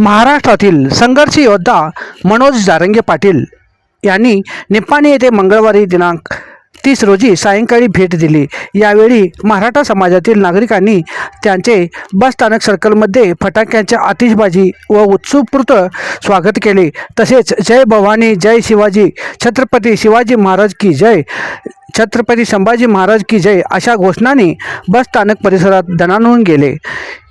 महाराष्ट्रातील संघर्ष योद्धा मनोज जारंगे पाटील यांनी निप्पाणी येथे मंगळवारी दिनांक तीस रोजी सायंकाळी भेट दिली. यावेळी मराठा समाजातील नागरिकांनी त्यांचे बसस्थानक सर्कलमध्ये फटाक्यांच्या आतिषबाजी व उत्सुकपूर्त स्वागत केले. तसेच जय भवानी जय शिवाजी छत्रपती शिवाजी महाराज की जय छत्रपती संभाजी महाराज की जय अशा घोषणांनी बसस्थानक परिसरात दणाणून गेले.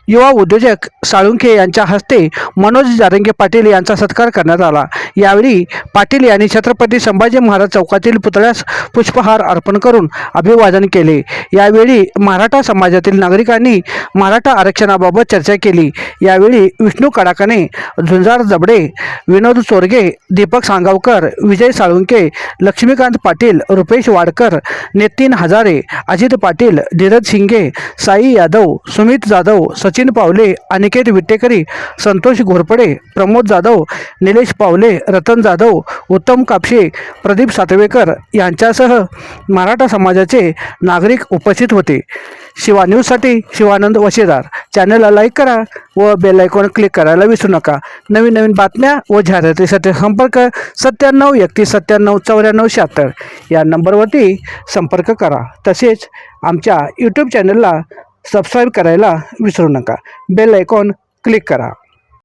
युवा उद्योजक साळुंखे यांच्या हस्ते मनोज जारंगे पाटील यांचा सत्कार करण्यात आला. यावेळी पाटील यांनी छत्रपती संभाजी महाराज चौकातील पुतळ्यास पुष्पहार अर्पण करून अभिवादन केले. यावेळी मराठा समाजातील नागरिकांनी मराठा आरक्षणाबाबत चर्चा केली. यावेळी विष्णू कडाकाने झुंजार जबडे विनोद चोरगे दीपक सांगावकर विजय साळुंके लक्ष्मीकांत पाटील रुपेश वाडकर नितीन हजारे अजित पाटील धीरज शिंगे साई यादव सुमित जाधव सचिन पावले अनिकेत विटेकरी संतोष घोरपडे प्रमोद जाधव निलेश पावले रतन जाधव उत्तम कापशे प्रदीप सातवेकर यांच्यासह मराठा समाजाचे नागरिक उपस्थित होते. शिवा न्यूजसाठी शिवानंद वशेदार. चॅनलला लाईक करा व बेल आयकॉन क्लिक करायला विसरू नका. नवीन नवीन बातम्या व जाहिरातीसाठी संपर्क सत्त्याण्णव एकतीस सत्त्याण्णव चौऱ्याण्णव शहात्तर. या नंबरवरती संपर्क करा. तसेच आमच्या यूट्यूब चॅनलला सबस्क्राईब करायला विसरू नका. बेल आयकॉन क्लिक करा.